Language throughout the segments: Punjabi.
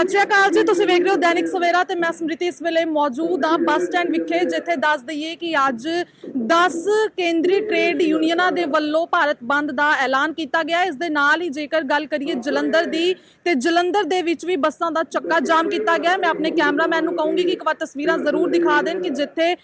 ਸਤਿ ਸ਼੍ਰੀ ਅਕਾਲ ਜੀ, ਤੁਸੀਂ ਵੇਖ ਰਹੇ ਹੋ ਦੈਨਿਕ ਸਵੇਰਾ ਤੇ ਮੈਂ ਸਮ੍ਰਿਤੀ ਇਸ ਵੇਲੇ ਮੌਜੂਦ ਹਾਂ ਬੱਸ ਸਟੈਂਡ ਵਿਖੇ, ਜਿੱਥੇ ਦੱਸ ਦਈਏ ਕਿ ਅੱਜ 10 ਕੇਂਦਰੀ ਟ੍ਰੇਡ ਯੂਨੀਅਨਾਂ ਦੇ ਵੱਲੋਂ ਭਾਰਤ ਬੰਦ ਦਾ ਐਲਾਨ ਕੀਤਾ ਗਿਆ। ਇਸ ਦੇ ਨਾਲ ਹੀ ਜੇਕਰ ਗੱਲ ਕਰੀਏ ਜਲੰਧਰ ਦੀ, ਤੇ ਜਲੰਧਰ ਦੇ ਵਿੱਚ ਵੀ ਬੱਸਾਂ ਦਾ ਚੱਕਾ ਜਾਮ ਕੀਤਾ ਗਿਆ। ਮੈਂ ਆਪਣੇ ਕੈਮਰਾਮੈਨ ਨੂੰ ਕਹੂੰਗੀ ਕਿ ਇੱਕ ਵਾਰ ਤਸਵੀਰਾਂ ਜ਼ਰੂਰ ਦਿਖਾ ਦੇਣ ਕਿ ਜਿੱਥੇ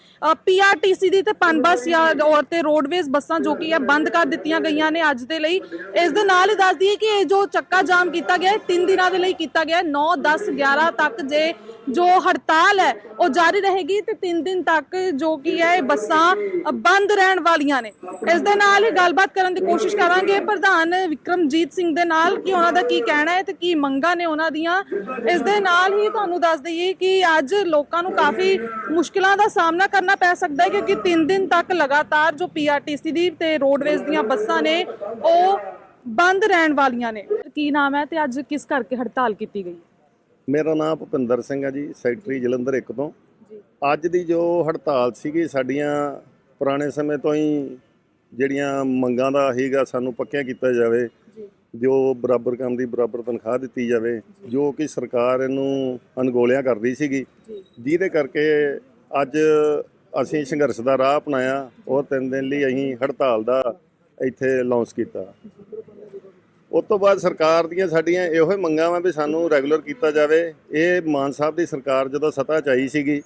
ਪੀਆਰਟੀਸੀ ਦੀ ਤੇ ਪਨਬਸ ਜਾਂ ਔਰ ਤੇ ਰੋਡਵੇਜ਼ ਬੱਸਾਂ ਜੋ ਕਿ ਹੈ ਬੰਦ ਕਰ ਦਿੱਤੀਆਂ ਗਈਆਂ ਨੇ ਅੱਜ ਦੇ ਲਈ। ਇਸ ਦੇ ਨਾਲ ਹੀ ਦੱਸ ਦਈਏ ਕਿ ਇਹ ਜੋ ਚੱਕਾ ਜਾਮ ਕੀਤਾ ਗਿਆ ਹੈ 3 ਦਿਨਾਂ ਦੇ ਲਈ ਕੀਤਾ ਗਿਆ। ਹੈ 9 10 11 ਤੱਕ ਜੇ ਜੋ ਹੜਤਾਲ ਹੈ, ਉਹ ਜਾਰੀ ਰਹੇਗੀ ਤੇ 3 ਦਿਨ ਤੱਕ ਜੋ ਕਿ ਹੈ, ਇਹ ਬੱਸਾਂ ਬੰਦ ਰਹਿਣ ਵਾਲੀਆਂ ਨੇ। ਇਸ ਦੇ ਨਾਲ ਹੀ ਗੱਲਬਾਤ ਕਰਨ ਦੀ ਕੋਸ਼ਿਸ਼ ਕਰਾਂਗੇ। ਪ੍ਰਧਾਨ ਵਿਕਰਮਜੀਤ ਸਿੰਘ ਦੇ ਨਾਲ ਕਿ ਉਹਨਾਂ ਦਾ ਕੀ ਕਹਿਣਾ ਹੈ ਤੇ ਕੀ ਮੰਗਾਂ ਨੇ ਉਹਨਾਂ ਦੀਆਂ? ਇਸ ਦੇ ਨਾਲ ਹੀ ਤੁਹਾਨੂੰ ਦੱਸ ਦਈਏ ਕਿ ਅੱਜ ਲੋਕਾਂ ਨੂੰ ਕਾਫੀ ਮੁਸ਼ਕਿਲਾਂ ਦਾ ਸਾਹਮਣਾ ਕਰਨਾ ਪੈ ਸਕਦਾ ਹੈ, ਕਿਉਂਕਿ 3 ਦਿਨ ਤੱਕ ਲਗਾਤਾਰ ਜੋ ਪੀਆਰਟੀਸੀ ਦੀ ਤੇ ਰੋਡਵੇਜ਼ ਦੀਆਂ ਬੱਸਾਂ ਨੇ, ਉਹ ਬੰਦ ਰਹਿਣ ਵਾਲੀਆਂ ਨੇ। ਕੀ ਨਾਮ ਹੈ ਤੇ ਅੱਜ ਕਿਸ ਕਰਕੇ ਹੜਤਾਲ ਕੀਤੀ ਗਈ ਮੇਰਾ ਨਾਮ ਭੁਪਿੰਦਰ ਸਿੰਘ ਹੈ ਜੀ ਸੈਕਟਰੀ ਜਲੰਧਰ ਇੱਕ ਤੋਂ। ਅੱਜ ਦੀ ਜੋ ਹੜਤਾਲ ਸੀਗੀ ਸਾਡੀਆਂ ਪੁਰਾਣੇ ਸਮੇਂ ਤੋਂ ਹੀ ਜਿਹੜੀਆਂ ਮੰਗਾਂ ਦਾ ਹੀਗਾ ਸਾਨੂੰ ਪੱਕਿਆ ਕੀਤਾ ਜਾਵੇ ਜੀ। ਬਰਾਬਰ ਕੰਮ ਦੀ ਬਰਾਬਰ ਤਨਖਾਹ ਦਿੱਤੀ ਜਾਵੇ ਜੋ। ਕਿ ਸਰਕਾਰ ਇਹਨੂੰ ਅਨਗੋਲਿਆਂ ਕਰਦੀ ਸੀਗੀ। ਜੀ। ਜਿਹਦੇ ਕਰਕੇ ਅੱਜ ਅਸੀਂ ਸੰਘਰਸ਼ ਦਾ ਰਾਹ ਅਪਣਾਇਆ ਉਹ ਤਿੰਨ ਦਿਨ ਲਈ ਅਸੀਂ ਹੜਤਾਲ ਦਾ ਇੱਥੇ ਲਾਂਚ ਕੀਤਾ। ਉਸ ਤੋਂ ਬਾਅਦ ਸਰਕਾਰ ਦੀਆਂ ਸਾਡੀਆਂ ਇਹੋ ਹੀ ਮੰਗਾਂ ਵਾ ਵੀ ਸਾਨੂੰ ਰੈਗੂਲਰ ਕੀਤਾ ਜਾਵੇ। ਇਹ ਮਾਨ ਸਾਹਿਬ ਦੀ ਸਰਕਾਰ ਜਦੋਂ ਸੱਤਾ 'ਚ ਆਈ ਸੀਗੀ,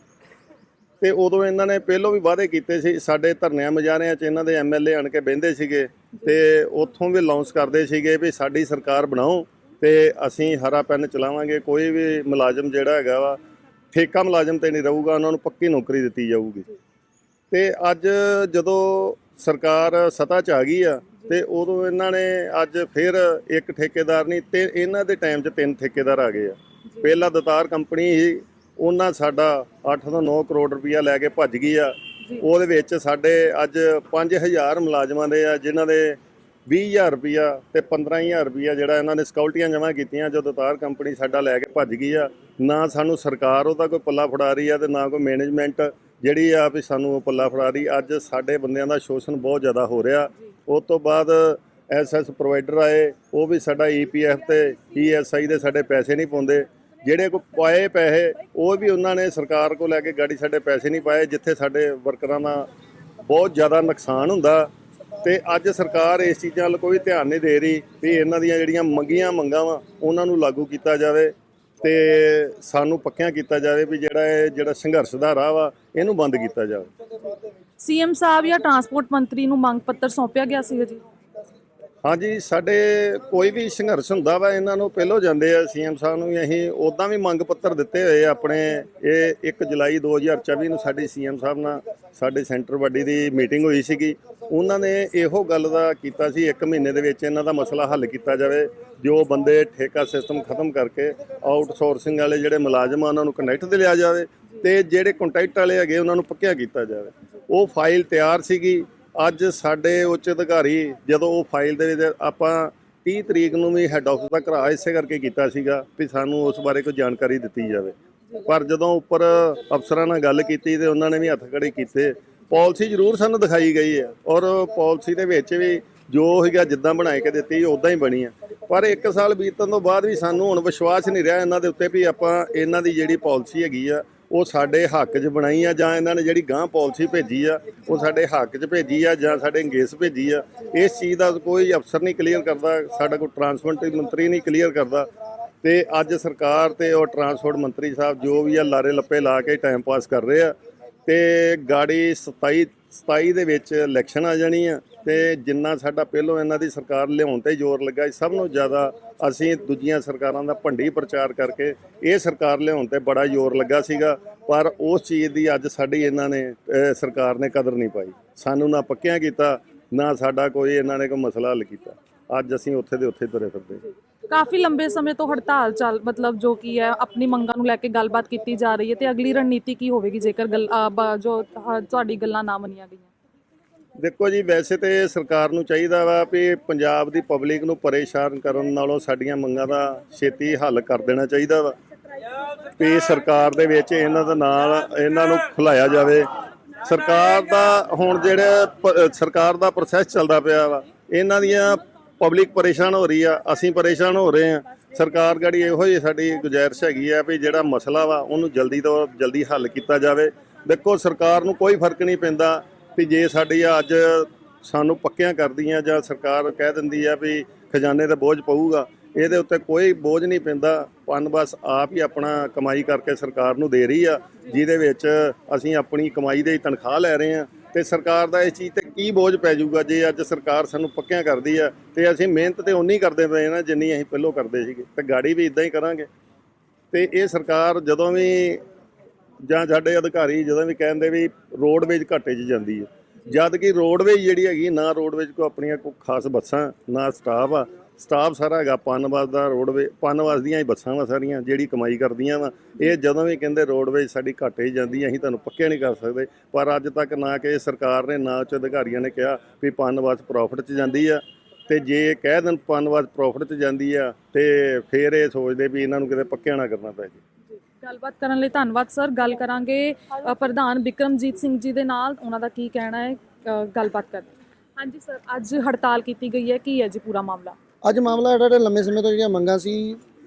ਤੇ ਉਦੋਂ ਇਹਨਾਂ ਨੇ ਪਹਿਲੋਂ ਵੀ ਵਾਅਦੇ ਕੀਤੇ ਸੀ, ਸਾਡੇ ਧਰਨਿਆਂ ਮਜਾਰਿਆਂ 'ਚ ਇਹਨਾਂ ਦੇ ਐਮਐਲਏ ਆਣ ਕੇ ਬਹਿੰਦੇ ਸੀਗੇ, ਤੇ ਉੱਥੋਂ ਵੀ ਲਾਂਚ ਕਰਦੇ ਸੀਗੇ ਵੀ ਸਾਡੀ ਸਰਕਾਰ ਬਣਾਓ, ਤੇ ਅਸੀਂ ਹਰਾ ਪੈਨ ਚਲਾਵਾਂਗੇ, ਕੋਈ ਵੀ ਮੁਲਾਜ਼ਮ ਜਿਹੜਾ ਹੈਗਾ ਵਾ, ਠੇਕਾ ਮੁਲਾਜ਼ਮ ਤੇ ਨਹੀਂ ਰਹੂਗਾ, ਉਹਨਾਂ ਨੂੰ ਪੱਕੀ ਨੌਕਰੀ ਦਿੱਤੀ ਜਾਊਗੀ। ਤੇ ਅੱਜ ਜਦੋਂ ਸਰਕਾਰ ਸੱਤਾ 'ਚ ਆ ਗਈ ਆ ਤੇ ਉਦੋਂ ਇਹਨਾਂ ਨੇ ਅੱਜ ਫਿਰ ਇੱਕ ਠੇਕੇਦਾਰ ਨਹੀਂ ਤੇ ਇਹਨਾਂ ਦੇ ਟਾਈਮ 'ਚ ਤਿੰਨ ਠੇਕੇਦਾਰ ਆ ਗਏ ਆ। ਪਹਿਲਾ ਦਤਾਰ ਕੰਪਨੀ ਹੀ ਉਹਨਾਂ ਸਾਡਾ 8 ਤੋਂ 9 ਕਰੋੜ ਰੁਪਇਆ ਲੈ ਕੇ ਭੱਜ ਗਈ ਆ। ਉਹਦੇ ਵਿੱਚ ਸਾਡੇ ਅੱਜ 5000 ਮੁਲਾਜ਼ਮਾਂ ਦੇ ਆ ਜਿਨ੍ਹਾਂ ਦੇ 20000 ਰੁਪਇਆ ਤੇ 15000 ਰੁਪਇਆ ਜਿਹੜਾ ਇਹਨਾਂ ਨੇ ਸਕਿਉਰਟੀਆਂ ਜਮ੍ਹਾਂ ਕੀਤੀਆਂ ਜੋ ਦਤਾਰ ਕੰਪਨੀ ਸਾਡਾ ਲੈ ਕੇ ਭੱਜ ਗਈ ਆ। ਨਾ ਸਾਨੂੰ ਸਰਕਾਰ ਉਹਦਾ ਕੋਈ ਪੱਲਾ ਫੜਾ ਰਹੀ ਆ ਤੇ ਨਾ ਕੋਈ ਮੈਨੇਜਮੈਂਟ ਜਿਹੜੀ ਆ ਵੀ ਸਾਨੂੰ ਉਹ ਪੱਲਾ ਫੜਾ ਰਹੀ। ਅੱਜ ਸਾਡੇ ਬੰਦਿਆਂ ਦਾ ਸ਼ੋਸ਼ਣ ਬਹੁਤ ਜ਼ਿਆਦਾ ਹੋ ਰਿਹਾ। ਉਸ ਤੋਂ ਬਾਅਦ ਐਸਐਸ ਪ੍ਰੋਵਾਈਡਰ ਆਏ, ਉਹ ਵੀ ਸਾਡਾ ਈਪੀਐਫ ਤੇ ਈਐਸਆਈ ਦੇ ਸਾਡੇ ਪੈਸੇ ਨਹੀਂ ਪਾਉਂਦੇ। ਜਿਹੜੇ ਕੋ ਪਾਏ ਪੈਸੇ, ਉਹ ਵੀ ਉਹਨਾਂ ਨੇ ਸਰਕਾਰ ਕੋ ਲੈ ਕੇ ਗਾੜੀ ਸਾਡੇ ਪੈਸੇ ਨਹੀਂ ਪਾਏ, ਜਿੱਥੇ ਸਾਡੇ ਵਰਕਰਾਂ ਦਾ ਬਹੁਤ ਜ਼ਿਆਦਾ ਨੁਕਸਾਨ ਹੁੰਦਾ। ਤੇ ਅੱਜ ਸਰਕਾਰ ਇਸ ਚੀਜ਼ਾਂ ਵੱਲ ਕੋਈ ਧਿਆਨ ਨਹੀਂ ਦੇ ਰਹੀ ਵੀ ਇਹਨਾਂ ਦੀਆਂ ਜਿਹੜੀਆਂ ਮੰਗੀਆਂ ਮੰਗਾਂ ਵਾ, ਉਹਨਾਂ ਨੂੰ ਲਾਗੂ ਕੀਤਾ ਜਾਵੇ ਤੇ ਸਾਨੂੰ ਪੱਕਿਆਂ ਕੀਤਾ ਜਾਵੇ ਵੀ ਜਿਹੜਾ ਇਹ ਜਿਹੜਾ ਸੰਘਰਸ਼ ਦਾ ਰਾਹ ਵਾ, ਇਹਨੂੰ ਬੰਦ ਕੀਤਾ ਜਾਵੇ। ਸੀਐਮ ਸਾਹਿਬ ਜਾਂ ਟਰਾਂਸਪੋਰਟ ਮੰਤਰੀ ਨੂੰ ਮੰਗ ਪੱਤਰ ਸੌਂਪਿਆ ਗਿਆ ਸੀ ਜੀ ਹਾਂਜੀ, ਸਾਡੇ ਕੋਈ ਵੀ ਸੰਘਰਸ਼ ਹੁੰਦਾ ਵਾ, ਇਹਨਾਂ ਨੂੰ ਪਹਿਲੋਂ ਜਾਂਦੇ ਆ ਸੀਐਮ ਸਾਹਿਬ ਨੂੰ ਵੀ ਅਸੀਂ ਉਦਾਂ ਵੀ ਮੰਗ ਪੱਤਰ ਦਿੱਤੇ ਹੋਏ ਆਪਣੇ। ਇਹ 1 ਜੁਲਾਈ 2024 ਨੂੰ ਸਾਡੀ ਸੀਐਮ ਸਾਹਿਬ ਨਾਲ ਸਾਡੇ ਸੈਂਟਰ ਵੱਡੀ ਦੀ ਮੀਟਿੰਗ ਹੋਈ ਸੀਗੀ। ਉਹਨਾਂ ਨੇ ਇਹੋ ਗੱਲ ਦਾ ਕੀਤਾ ਸੀ 1 ਮਹੀਨੇ ਦੇ ਵਿੱਚ ਇਹਨਾਂ ਦਾ ਮਸਲਾ ਹੱਲ ਕੀਤਾ ਜਾਵੇ, ਜੋ ਬੰਦੇ ਠੇਕਾ ਸਿਸਟਮ ਖਤਮ ਕਰਕੇ ਆਊਟਸੋਰਸਿੰਗ ਵਾਲੇ ਜਿਹੜੇ ਮੁਲਾਜ਼ਮ ਆ, ਉਹਨਾਂ ਨੂੰ ਕਨੈਕਟ ਤੇ ਲਿਆ ਜਾਵੇ ਤੇ ਜਿਹੜੇ ਕੰਟੈਕਟ ਵਾਲੇ ਹੈਗੇ, ਉਹਨਾਂ ਨੂੰ ਪੱਕਿਆ ਕੀਤਾ ਜਾਵੇ। ਉਹ ਫਾਈਲ ਤਿਆਰ ਸੀਗੀ। ਅੱਜ ਸਾਡੇ ਉੱਚ ਅਧਿਕਾਰੀ ਜਦੋਂ ਉਹ ਫਾਈਲ ਦੇ ਵਿੱਚ, ਆਪਾਂ 30 ਤਰੀਕ ਨੂੰ ਵੀ ਹੈੱਡ ਆਫਿਸ ਦਾ ਘਰਾ ਇਸੇ ਕਰਕੇ ਕੀਤਾ ਸੀਗਾ ਵੀ ਸਾਨੂੰ ਉਸ ਬਾਰੇ ਕੋਈ ਜਾਣਕਾਰੀ ਦਿੱਤੀ ਜਾਵੇ। ਪਰ ਜਦੋਂ ਉੱਪਰ ਅਫਸਰਾਂ ਨਾਲ ਗੱਲ ਕੀਤੀ ਤੇ ਉਹਨਾਂ ਨੇ ਵੀ ਹੱਥ ਖੜੇ ਕੀਤੇ, ਪਾਲਿਸੀ ਜ਼ਰੂਰ ਸਾਨੂੰ ਦਿਖਾਈ ਗਈ ਹੈ ਔਰ ਪਾਲਿਸੀ ਦੇ ਵਿੱਚ ਵੀ ਜੋ ਹੈਗਾ ਜਿੱਦਾਂ ਬਣਾਏ ਕੇ ਦਿੱਤੀ ਉਦਾਂ ਹੀ ਬਣੀ ਆ ਪਰ 1 ਸਾਲ ਬੀਤਣ ਤੋਂ ਬਾਅਦ ਵੀ ਸਾਨੂੰ ਹੁਣ ਵਿਸ਼ਵਾਸ ਨਹੀਂ ਰਿਹਾ ਇਹਨਾਂ ਦੇ ਉੱਤੇ ਵੀ ਆਪਾਂ ਇਹਨਾਂ ਦੀ ਜਿਹੜੀ ਪਾਲਿਸੀ ਹੈਗੀ ਆ ਉਹ ਸਾਡੇ ਹੱਕ 'ਚ ਬਣਾਈ ਆ ਜਾਂ ਇਹਨਾਂ ਨੇ ਜਿਹੜੀ ਗਾਂ ਪਾਲਿਸੀ ਭੇਜੀ ਆ, ਉਹ ਸਾਡੇ ਹੱਕ 'ਚ ਭੇਜੀ ਆ ਜਾਂ ਸਾਡੇ ਅੰਗੇਜ਼ ਭੇਜੀ ਆ, ਇਸ ਚੀਜ਼ ਦਾ ਕੋਈ ਅਫਸਰ ਨਹੀਂ ਕਲੀਅਰ ਕਰਦਾ, ਸਾਡਾ ਕੋਈ ਟਰਾਂਸਪੋਰਟ ਮੰਤਰੀ ਨਹੀਂ ਕਲੀਅਰ ਕਰਦਾ। ਤੇ ਅੱਜ ਸਰਕਾਰ ਤੇ ਉਹ ਟਰਾਂਸਪੋਰਟ ਮੰਤਰੀ ਸਾਹਿਬ ਜੋ ਵੀ ਆ ਲਾਰੇ ਲੱਪੇ ਲਾ ਕੇ ਟਾਈਮ ਪਾਸ ਕਰ ਰਹੇ ਆ, ਤੇ ਗਾੜੀ 27 27 ਦੇ ਵਿੱਚ ਇਲੈਕਸ਼ਨ ਆ ਜਾਣੀ ਆ। ਤੇ ਜਿੰਨਾ ਸਾਡਾ ਪਹਿਲੋਂ ਇਹਨਾਂ ਦੀ ਸਰਕਾਰ ਲਿਆਉਣ ਤੇ ਜ਼ੋਰ ਲੱਗਾ ਸਭ ਨੂੰ ਜ਼ਿਆਦਾ ਅਸੀਂ ਦੂਜੀਆਂ ਸਰਕਾਰਾਂ ਦਾ ਭੰਡੀ ਪ੍ਰਚਾਰ ਕਰਕੇ ਇਹ ਸਰਕਾਰ ਲਿਆਉਣ ਤੇ ਬੜਾ ਜ਼ੋਰ ਲੱਗਾ ਸੀਗਾ, ਪਰ ਉਸ ਚੀਜ਼ ਦੀ ਅੱਜ ਸਾਡੀ ਇਹਨਾਂ ਨੇ ਸਰਕਾਰ ਨੇ ਕਦਰ ਨਹੀਂ ਪਾਈ। ਸਾਨੂੰ ਨਾ ਪੱਕਿਆਂ ਕੀਤਾ, ਨਾ ਸਾਡਾ ਕੋਈ ਇਹਨਾਂ ਨੇ ਕੋਈ ਮਸਲਾ ਹੱਲ ਕੀਤਾ। ਅੱਜ ਅਸੀਂ ਉੱਥੇ ਦੇ ਉੱਥੇ ਤੁਰੇ ਫਿਰਦੇ ਕਾਫੀ ਲੰਬੇ ਸਮੇਂ ਤੋਂ ਹੜਤਾਲ ਚੱਲ, ਮਤਲਬ ਜੋ ਕੀ ਹੈ, ਆਪਣੀ ਮੰਗਾਂ ਨੂੰ ਲੈ ਕੇ ਗੱਲਬਾਤ ਕੀਤੀ ਜਾ ਰਹੀ ਹੈ ਤੇ ਅਗਲੀ ਰਣਨੀਤੀ ਕੀ ਹੋਵੇਗੀ ਜੇਕਰ ਗੱਲ ਜੋ ਤੁਹਾਡੀ ਗੱਲਾਂ ਨਾ ਮੰਨੀਆਂ ਗਈਆਂ? ਦੇਖੋ ਜੀ, ਵੈਸੇ ਤੇ ਸਰਕਾਰ ਨੂੰ ਚਾਹੀਦਾ ਵਾ ਵੀ ਪੰਜਾਬ ਦੀ ਪਬਲਿਕ ਨੂੰ ਪਰੇਸ਼ਾਨ ਕਰਨ ਨਾਲੋਂ ਸਾਡੀਆਂ ਮੰਗਾਂ ਦਾ ਛੇਤੀ ਹੱਲ ਕਰ ਦੇਣਾ ਚਾਹੀਦਾ ਵਾ। ਵੀ ਸਰਕਾਰ ਦੇ ਵਿੱਚ ਇਹਨਾਂ ਦੇ ਨਾਲ ਇਹਨਾਂ ਨੂੰ ਖੁਲਾਇਆ ਜਾਵੇ। ਸਰਕਾਰ ਦਾ ਹੁਣ ਜਿਹੜਾ ਸਰਕਾਰ ਦਾ ਪ੍ਰੋਸੈਸ ਚੱਲਦਾ ਪਿਆ ਵਾ, ਇਹਨਾਂ ਦੀਆਂ ਪਬਲਿਕ ਪਰੇਸ਼ਾਨ ਹੋ ਰਹੀ ਆ, ਅਸੀਂ ਪਰੇਸ਼ਾਨ ਹੋ ਰਹੇ ਆ। ਸਰਕਾਰ ਗੜੀ ਇਹੋ ਹੀ ਸਾਡੀ ਗੁਜ਼ਾਰਿਸ਼ ਹੈਗੀ ਆ ਵੀ ਜਿਹੜਾ ਮਸਲਾ ਵਾ, ਉਹਨੂੰ ਜਲਦੀ ਤੋਂ ਜਲਦੀ ਹੱਲ ਕੀਤਾ ਜਾਵੇ। ਦੇਖੋ, ਸਰਕਾਰ ਨੂੰ ਕੋਈ ਫ਼ਰਕ ਨਹੀਂ ਪੈਂਦਾ। ਵੀ ਜੇ ਸਾਡੀ ਅੱਜ ਸਾਨੂੰ ਪੱਕਿਆਂ ਕਰਦੀਆਂ ਜਾਂ ਸਰਕਾਰ ਕਹਿ ਦਿੰਦੀ ਆ ਵੀ ਖਜ਼ਾਨੇ ਤੇ ਬੋਝ ਪਊਗਾ, ਇਹਦੇ ਉੱਤੇ ਕੋਈ ਬੋਝ ਨਹੀਂ ਪੈਂਦਾ। ਪਨ ਬਸ ਆਪ ਹੀ ਆਪਣਾ ਕਮਾਈ ਕਰਕੇ ਸਰਕਾਰ ਨੂੰ ਦੇ ਰਹੀ ਆ, ਜਿਹਦੇ ਵਿੱਚ ਅਸੀਂ ਆਪਣੀ ਕਮਾਈ ਦੇ ਤਨਖਾਹ ਲੈ ਰਹੇ ਆ। ਤੇ ਸਰਕਾਰ ਦਾ ਇਸ ਚੀਜ਼ ਤੇ ਕੀ ਬੋਝ ਪੈ ਜਾਊਗਾ ਜੇ ਅੱਜ ਸਰਕਾਰ ਸਾਨੂੰ ਪੱਕਿਆਂ ਕਰਦੀ ਆ, ਤੇ ਅਸੀਂ ਮਿਹਨਤ ਤੇ ਉਨੀ ਕਰਦੇ ਪਏ ਨਾ ਜਿੰਨੀ ਅਸੀਂ ਪਹਿਲੋਂ ਕਰਦੇ ਸੀਗੇ। ਤੇ ਗਾੜੀ ਵੀ ਇਦਾਂ ਹੀ ਕਰਾਂਗੇ। ਤੇ ਇਹ ਸਰਕਾਰ ਜਦੋਂ ਵੀ ਜਾਂ ਸਾਡੇ ਅਧਿਕਾਰੀ ਜਦੋਂ ਵੀ ਕਹਿੰਦੇ ਵੀ ਰੋਡਵੇਜ ਘਾਟੇ 'ਚ ਜਾਂਦੀ ਹੈ। ਜਦ ਕਿ ਰੋਡਵੇਜ ਜਿਹੜੀ ਹੈਗੀ, ਨਾ ਰੋਡਵੇਜ ਕੋ ਆਪਣੀਆਂ ਕੋ ਖਾਸ ਬੱਸਾਂ, ਨਾ ਸਟਾਫ ਆ। ਸਟਾਫ ਸਾਰਾ ਹੈਗਾ ਪਨਵਾਸ ਦਾ ਰੋਡਵੇ ਪਨਵਾਸ ਦੀਆਂ ਹੀ ਬੱਸਾਂ ਵਾ ਸਾਰੀਆਂ, ਜਿਹੜੀ ਕਮਾਈ ਕਰਦੀਆਂ ਵਾ। ਇਹ ਜਦੋਂ ਵੀ ਕਹਿੰਦੇ ਰੋਡਵੇਜ ਸਾਡੀ ਘਾਟੇ 'ਚ ਜਾਂਦੀ, ਅਸੀਂ ਤੁਹਾਨੂੰ ਪੱਕੇ ਨਹੀਂ ਕਰ ਸਕਦੇ। ਪਰ ਅੱਜ ਤੱਕ ਨਾ ਕਿ ਸਰਕਾਰ ਨੇ, ਨਾ ਉੱਚ ਅਧਿਕਾਰੀਆਂ ਨੇ ਕਿਹਾ ਵੀ ਪਨਵਾਸ ਪ੍ਰੋਫਿਟ 'ਚ ਜਾਂਦੀ ਆ। ਤੇ ਜੇ ਕਹਿ ਦੇਣ ਪਨਵਾਸ ਪ੍ਰੋਫਿਟ 'ਚ ਜਾਂਦੀ ਆ, ਤੇ ਫਿਰ ਇਹ ਸੋਚਦੇ ਵੀ ਇਹਨਾਂ ਨੂੰ ਕਿਤੇ ਪੱਕਿਆ ਨਾ ਕਰਨਾ ਪੈ ਜੇ। ਗੱਲਬਾਤ ਕਰਨ ਲਈ ਧੰਨਵਾਦ ਸਰ। ਗੱਲ ਕਰਾਂਗੇ ਪ੍ਰਧਾਨ ਵਿਕਰਮਜੀਤ ਸਿੰਘ ਜੀ ਦੇ ਨਾਲ। ਉਹਨਾਂ ਦਾ ਕੀ ਕਹਿਣਾ ਹੈ? ਗੱਲਬਾਤ ਕਰਦੇ ਹਾਂਜੀ ਸਰ ਅੱਜ ਹੜਤਾਲ ਕੀਤੀ ਗਈ ਹੈ। ਕੀ ਹੈ ਜੀ ਪੂਰਾ ਮਾਮਲਾ? ਅੱਜ ਮਾਮਲਾ ਜਿਹੜਾ ਲੰਮੇ ਸਮੇਂ ਤੋਂ ਜਿਹੜੀਆਂ ਮੰਗਾਂ ਸੀ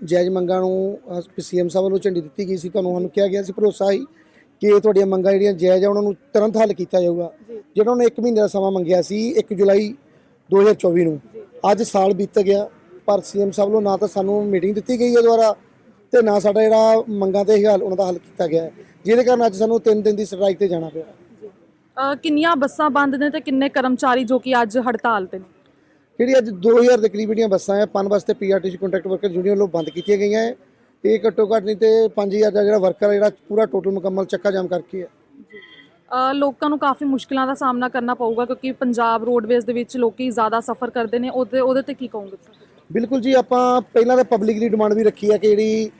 ਜਾਇਜ਼ ਮੰਗਾਂ ਨੂੰ ਸੀਐਮ ਸਾਹਿਬ ਵੱਲੋਂ ਝੰਡੀ ਦਿੱਤੀ ਗਈ ਸੀ ਤੁਹਾਨੂੰ ਸਾਨੂੰ ਕਿਹਾ ਗਿਆ ਸੀ ਭਰੋਸਾ ਹੀ ਕਿ ਤੁਹਾਡੀਆਂ ਮੰਗਾਂ ਜਿਹੜੀਆਂ ਜਾਇਜ਼ ਆ ਉਹਨਾਂ ਨੂੰ ਤੁਰੰਤ ਹੱਲ ਕੀਤਾ ਜਾਊਗਾ। ਜੀ। ਜਿਹੜਾ ਉਹਨੇ 1 ਮਹੀਨੇ ਦਾ ਸਮਾਂ ਮੰਗਿਆ ਸੀ 1 ਜੁਲਾਈ 2024 ਨੂੰ। ਅੱਜ ਸਾਲ ਬੀਤ ਗਿਆ ਪਰ ਸੀਐਮ ਸਾਹਿਬ ਵੱਲੋਂ ਨਾ ਤਾਂ ਸਾਨੂੰ ਮੀਟਿੰਗ ਦਿੱਤੀ ਗਈ ਹੈ ਦੁਆਰਾ ਤੇ ਨਾ ਸਾਡਾ ਜਿਹੜਾ ਮੰਗਾਂ ਤੇ ਹੱਲ ਉਹਨਾਂ ਦਾ ਹੱਲ ਕੀਤਾ ਗਿਆ ਹੈ। ਜਿਹਦੇ ਕਾਰਨ ਅੱਜ ਸਾਨੂੰ 3 ਦਿਨ ਦੀ ਸਟ੍ਰਾਈਕ ਤੇ ਜਾਣਾ ਪਿਆ। ਅ, ਕਿੰਨੀਆਂ ਬੱਸਾਂ ਬੰਦ ਨੇ ਤੇ ਕਿੰਨੇ ਕਰਮਚਾਰੀ ਜੋ ਕਿ ਅੱਜ ਹੜਤਾਲ ਤੇ ਨੇ? ਜਿਹੜੀ ਅੱਜ 2000 ਦੇ ਕਰੀਬ ਜਿਹੜੀਆਂ ਬੱਸਾਂ ਹੈ ਪਨ ਵਾਸਤੇ ਪੀਆਰਟੀਸੀ ਕੰਟਰੈਕਟ ਵਰਕਰ ਯੂਨੀਅਨ ਵੱਲੋਂ ਬੰਦ ਕੀਤੀਆਂ ਗਈਆਂ ਹੈ। ਇਹ ਘੱਟੋ ਘੱਟ ਨਹੀਂ ਤੇ 5000 ਦਾ ਜਿਹੜਾ ਵਰਕਰ ਜਿਹੜਾ ਪੂਰਾ ਟੋਟਲ ਮੁਕੰਮਲ ਚੱਕਾ ਜਾਮ ਕਰਕੇ ਹੈ। ਅ, ਲੋਕਾਂ ਨੂੰ ਕਾਫੀ ਮੁਸ਼ਕਲਾਂ ਦਾ ਸਾਹਮਣਾ ਕਰਨਾ ਪਊਗਾ ਕਿਉਂਕਿ ਪੰਜਾਬ ਰੋਡਵੇਜ਼ ਦੇ ਵਿੱਚ ਲੋਕੀ ਜ਼ਿਆਦਾ ਸਫ਼ਰ ਕਰਦੇ ਨੇ। ਉਹਦੇ ਉਹਦੇ ਤੇ ਕੀ ਕਹੋਗੇ ਤੁਸੀਂ? ਬਿਲਕੁਲ ਜੀ ਆਪਾਂ ਪਹਿਲਾਂ ਤਾਂ ਪਬਲਿਕ ਦੀ ਡਿਮਾਂਡ ਵੀ ਰੱਖੀ ਹੈ ਕਿ ਜਿਹੜੀ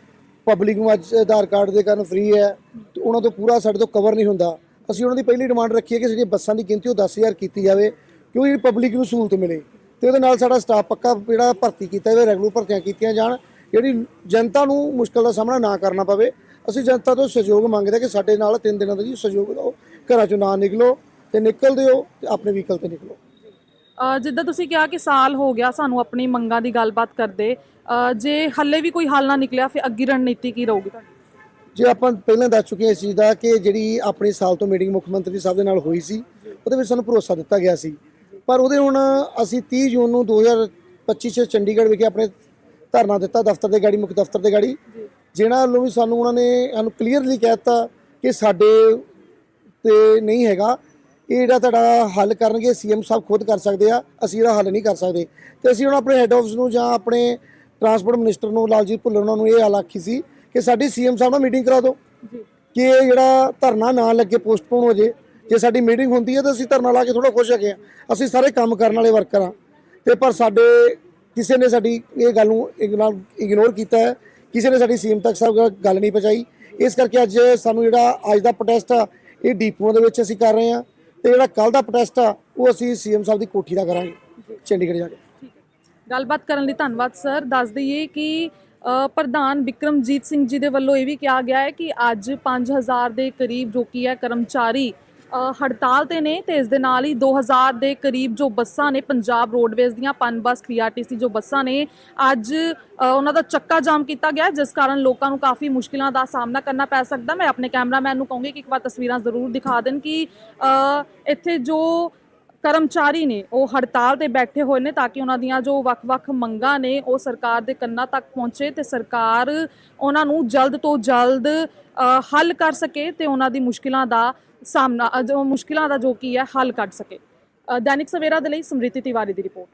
ਪਬਲਿਕ ਨੂੰ ਅੱਜ ਆਧਾਰ ਕਾਰਡ ਦੇ ਕਾਰਨ ਫ੍ਰੀ ਹੈ ਤੇ ਉਹਨਾਂ ਤੋਂ ਪੂਰਾ ਸਾਡੇ ਤੋਂ ਕਵਰ ਨਹੀਂ ਹੁੰਦਾ। ਅਸੀਂ ਉਹਨਾਂ ਦੀ ਪਹਿਲੀ ਡਿਮਾਂਡ ਰੱਖੀ ਹੈ ਕਿ ਜਿਹੜੀਆਂ ਬੱਸਾਂ ਦੀ ਗਿਣਤੀ ਉਹ 10000 ਕੀਤੀ ਜਾਵੇ ਕਿਉਂਕਿ ਜਿਹੜੀ ਪਬਲਿਕ ਨੂੰ ਸਹੂਲਤ ਮਿਲੇ। ਤੇ ਉਹਦੇ ਨਾਲ ਸਾਡਾ ਸਟਾਫ ਪੱਕਾ ਜਿਹੜਾ ਭਰਤੀ ਕੀਤਾ ਜਾਵੇ ਰੈਗੂਲਰ ਭਰਤੀਆਂ ਕੀਤੀਆਂ ਜਾਣ, ਜਿਹੜੀ ਜਨਤਾ ਨੂੰ ਮੁਸ਼ਕਲ ਦਾ ਸਾਹਮਣਾ ਨਾ ਕਰਨਾ ਪਵੇ। ਅਸੀਂ ਜਨਤਾ ਤੋਂ ਸਹਿਯੋਗ ਮੰਗਦੇ ਹਾਂ ਕਿ ਸਾਡੇ ਨਾਲ ਤਿੰਨ ਦਿਨਾਂ ਦਾ ਜੀ ਸਹਿਯੋਗ ਦਿਓ ਘਰਾਂ ਚੋਂ ਨਾ ਨਿਕਲੋ ਤੇ ਨਿਕਲਦੇ ਹੋ ਤੇ ਆਪਣੇ ਵਹੀਕਲ ਤੇ ਨਿਕਲੋ। ਜਿੱਦਾਂ ਤੁਸੀਂ ਕਿਹਾ ਕਿ ਸਾਲ ਹੋ ਗਿਆ ਸਾਨੂੰ ਆਪਣੀ ਮੰਗਾਂ ਦੀ ਗੱਲਬਾਤ ਕਰਦੇ ਜੇ ਹੱਲੇ ਵੀ ਕੋਈ ਹੱਲ ਨਾ ਨਿਕਲਿਆ ਫਿਰ ਅੱਗੀ ਰਣਨੀਤੀ ਕੀ ਰਹੂਗੀ ਤੁਹਾਡੀ? ਜੇ ਆਪਾਂ ਪਹਿਲਾਂ ਦੱਸ ਚੁੱਕੇ ਹਾਂ ਇਸ ਚੀਜ਼ ਦਾ ਕਿ ਜਿਹੜੀ ਆਪਣੀ ਸਾਲ ਤੋਂ ਮੀਟਿੰਗ ਮੁੱਖ ਮੰਤਰੀ ਸਾਹਿਬ ਦੇ ਨਾਲ ਹੋਈ ਸੀ ਉਹਦੇ ਵਿੱਚ ਸਾਨੂੰ ਭਰੋਸਾ ਦਿੱਤਾ ਗਿਆ ਸੀ। ਪਰ ਉਹਦੇ ਹੁਣ ਅਸੀਂ 30 ਜੂਨ ਨੂੰ 2025 ਚ ਚੰਡੀਗੜ੍ਹ ਵਿਖੇ ਆਪਣੇ ਧਰਨਾ ਦਿੱਤਾ ਦਫ਼ਤਰ ਦੇ ਗਾੜੀ ਮੁੱਖ ਦਫ਼ਤਰ ਦੇ ਗਾੜੀ। ਜਿਹਨਾਂ ਵੱਲੋਂ ਵੀ ਸਾਨੂੰ ਉਹਨਾਂ ਨੇ ਸਾਨੂੰ ਕਲੀਅਰਲੀ ਕਹਿ ਦਿੱਤਾ ਕਿ ਸਾਡੇ ਤੇ ਨਹੀਂ ਹੈਗਾ। ਇਹ ਜਿਹੜਾ ਤੁਹਾਡਾ ਹੱਲ ਕਰਨਗੇ ਸੀਐਮ ਸਾਹਿਬ ਖੁਦ ਕਰ ਸਕਦੇ ਆ ਅਸੀਂ ਇਹਦਾ ਹੱਲ ਨਹੀਂ ਕਰ ਸਕਦੇ। ਤੇ ਅਸੀਂ ਹੁਣ ਆਪਣੇ ਹੈੱਡ ਆਫਿਸ ਨੂੰ ਜਾਂ ਆਪਣੇ ਟਰਾਂਸਪੋਰਟ ਮਿਨਿਸਟਰ ਨੂੰ ਲਾਲਜੀਤ ਭੁੱਲਰ ਉਹਨਾਂ ਨੂੰ ਇਹ ਹਾਲ ਆਖੀ ਸੀ ਕਿ ਸਾਡੀ ਸੀਐਮ ਸਾਹਿਬ ਨਾਲ ਮੀਟਿੰਗ ਕਰਾ ਦਿਓ। ਕਿ ਇਹ ਜਿਹੜਾ ਧਰਨਾ ਨਾ ਲੱਗੇ ਪੋਸਟਪੋਨ ਹੋ ਜੇ। ਜੇ ਸਾਡੀ ਮੀਟਿੰਗ ਹੁੰਦੀ ਹੈ ਤਾਂ ਅਸੀਂ ਧਰਨਾ ਲਾ ਕੇ ਥੋੜਾ ਖੁਸ਼ ਹੈਗੇ ਆ ਅਸੀਂ ਸਾਰੇ ਕੰਮ ਕਰਨ ਵਾਲੇ ਵਰਕਰ ਆ ਤੇ ਪਰ ਸਾਡੇ ਕਿਸੇ ਨੇ ਸਾਡੀ ਇਹ ਗੱਲ ਨੂੰ ਇਗਨੋਰ ਕੀਤਾ ਹੈ। ਕਿਸੇ ਨੇ ਸਾਡੀ ਸੀਐਮ ਤੱਕ ਸਭ ਗੱਲ ਨਹੀਂ ਪਹੁੰਚਾਈ। ਇਸ ਕਰਕੇ ਅੱਜ ਸਾਨੂੰ ਜਿਹੜਾ ਅੱਜ ਦਾ ਪ੍ਰੋਟੈਸਟ ਆ ਇਹ ਡੀਪੂਆਂ ਦੇ ਵਿੱਚ ਅਸੀਂ ਕਰ ਰਹੇ ਆ ਤੇ ਜਿਹੜਾ ਕੱਲ ਦਾ ਪ੍ਰੋਟੈਸਟ ਆ ਉਹ ਅਸੀਂ ਸੀਐਮ ਸਾਹਿਬ ਦੀ ਕੋਠੀ ਦਾ ਕਰਾਂਗੇ ਚੰਡੀਗੜ੍ਹ ਜਾ ਕੇ। ਗੱਲਬਾਤ ਕਰਨ ਲਈ ਧੰਨਵਾਦ ਸਰ। ਦੱਸ ਦਈਏ ਕਿ ਅ, ਪ੍ਰਧਾਨ ਵਿਕਰਮਜੀਤ ਸਿੰਘ ਜੀ ਦੇ ਵੱਲੋਂ ਇਹ ਵੀ ਕਿਹਾ ਗਿਆ ਹੈ ਕਿ ਅੱਜ 5000 ਦੇ ਕਰੀਬ ਜੋ ਕੀ ਹੈ ਕਰਮਚਾਰੀ। ਹੜਤਾਲ ਤੇ ਨੇ ਤੇ ਇਸ ਦੇ ਨਾਲ ਹੀ 2000 ਦੇ ਕਰੀਬ ਜੋ ਬੱਸਾਂ ਨੇ ਪੰਜਾਬ ਰੋਡਵੇਜ਼ ਦੀਆਂ, ਪਨ ਬੱਸ ਪੀਆਰਟੀਸੀ ਜੋ ਬੱਸਾਂ ਨੇ, ਅੱਜ ਉਹਨਾਂ ਦਾ ਚੱਕਾ ਜਾਮ ਕੀਤਾ ਗਿਆ, ਜਿਸ ਕਾਰਨ ਲੋਕਾਂ ਨੂੰ ਕਾਫੀ ਮੁਸ਼ਕਿਲਾਂ ਦਾ ਸਾਹਮਣਾ ਕਰਨਾ ਪੈ ਸਕਦਾ। ਮੈਂ ਆਪਣੇ ਕੈਮਰਾਮੈਨ ਨੂੰ ਕਹੂੰਗੀ ਕਿ ਇੱਕ ਵਾਰ ਤਸਵੀਰਾਂ ਜ਼ਰੂਰ ਦਿਖਾ ਦੇਣ ਕਿ ਇੱਥੇ ਜੋ ਕਰਮਚਾਰੀ ਨੇ, ਉਹ ਹੜਤਾਲ ਤੇ ਬੈਠੇ ਹੋਏ ਨੇ ਤਾਂ ਕਿ ਉਹਨਾਂ ਦੀਆਂ ਜੋ ਵੱਖ-ਵੱਖ ਮੰਗਾਂ ਨੇ, ਉਹ ਸਰਕਾਰ ਦੇ ਕੰਨਾਂ ਤੱਕ ਪਹੁੰਚੇ ਤੇ ਸਰਕਾਰ ਉਹਨਾਂ ਨੂੰ ਜਲਦ ਤੋਂ ਜਲਦ ਹੱਲ ਕਰ ਸਕੇ ਤੇ ਉਹਨਾਂ ਦੀ ਮੁਸ਼ਕਿਲਾਂ ਦਾ ਸਾਹਮਣਾ ਜੋ ਮੁਸ਼ਕਿਲਾਂ ਦਾ ਜੋ ਕੀ ਹੈ, ਹੱਲ ਕੱਢ ਸਕੇ। ਦੈਨਿਕ ਸਵੇਰਾ ਦੇ ਲਈ ਸਮ੍ਰਿਤੀ ਤਿਵਾਰੀ ਦੀ ਰਿਪੋਰਟ।